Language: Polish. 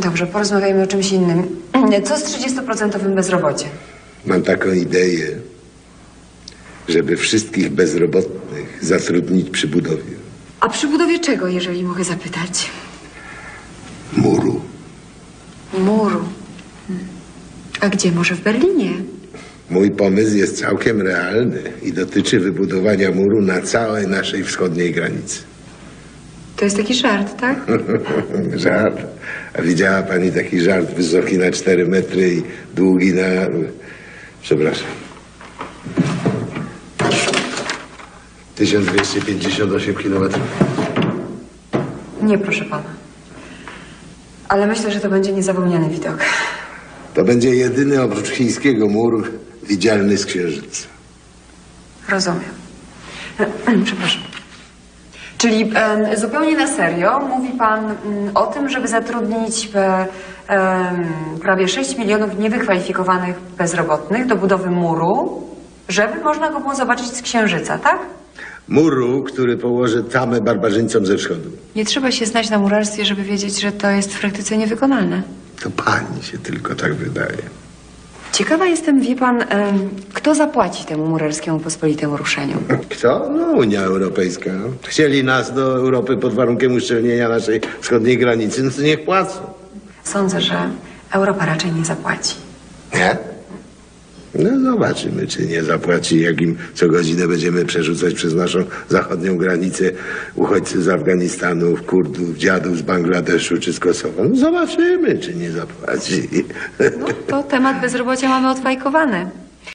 Dobrze, porozmawiajmy o czymś innym. Co z 30% bezrobociem? Mam taką ideę, żeby wszystkich bezrobotnych zatrudnić przy budowie A przy budowie czego, jeżeli mogę zapytać? muru. Muru. Hmm. A gdzie? Może w Berlinie? Mój pomysł jest całkiem realny i dotyczy wybudowania muru na całej naszej wschodniej granicy. To jest taki żart, tak? Żart. A widziała pani taki żart wysoki na 4 metry i długi na... Przepraszam. 1258 kilometrów. Nie, proszę pana. Ale myślę, że to będzie niezapomniany widok. To będzie jedyny oprócz chińskiego mur widzialny z księżyca. Rozumiem. Przepraszam. Czyli zupełnie na serio mówi pan mm, o tym, żeby zatrudnić e, prawie 6 milionów niewykwalifikowanych bezrobotnych do budowy muru, żeby można go było zobaczyć z księżyca, tak? Muru, który położy tamę barbarzyńcom ze wschodu. Nie trzeba się znać na murarstwie, żeby wiedzieć, że to jest w praktyce niewykonalne. To pani się tylko tak wydaje. Ciekawa jestem, wie pan, em, kto zapłaci temu murarskiemu pospolitemu ruszeniu. Kto? No, Unia Europejska. Chcieli nas do Europy pod warunkiem uszczelnienia naszej wschodniej granicy, no to niech płacą. Sądzę, że Europa raczej nie zapłaci. Nie? No zobaczymy, czy nie zapłaci, jak im co godzinę będziemy przerzucać przez naszą zachodnią granicę uchodźców z Afganistanu, Kurdów, dziadów z Bangladeszu czy z Kosowa. No zobaczymy, czy nie zapłaci. No, to temat bezrobocia mamy odfajkowany.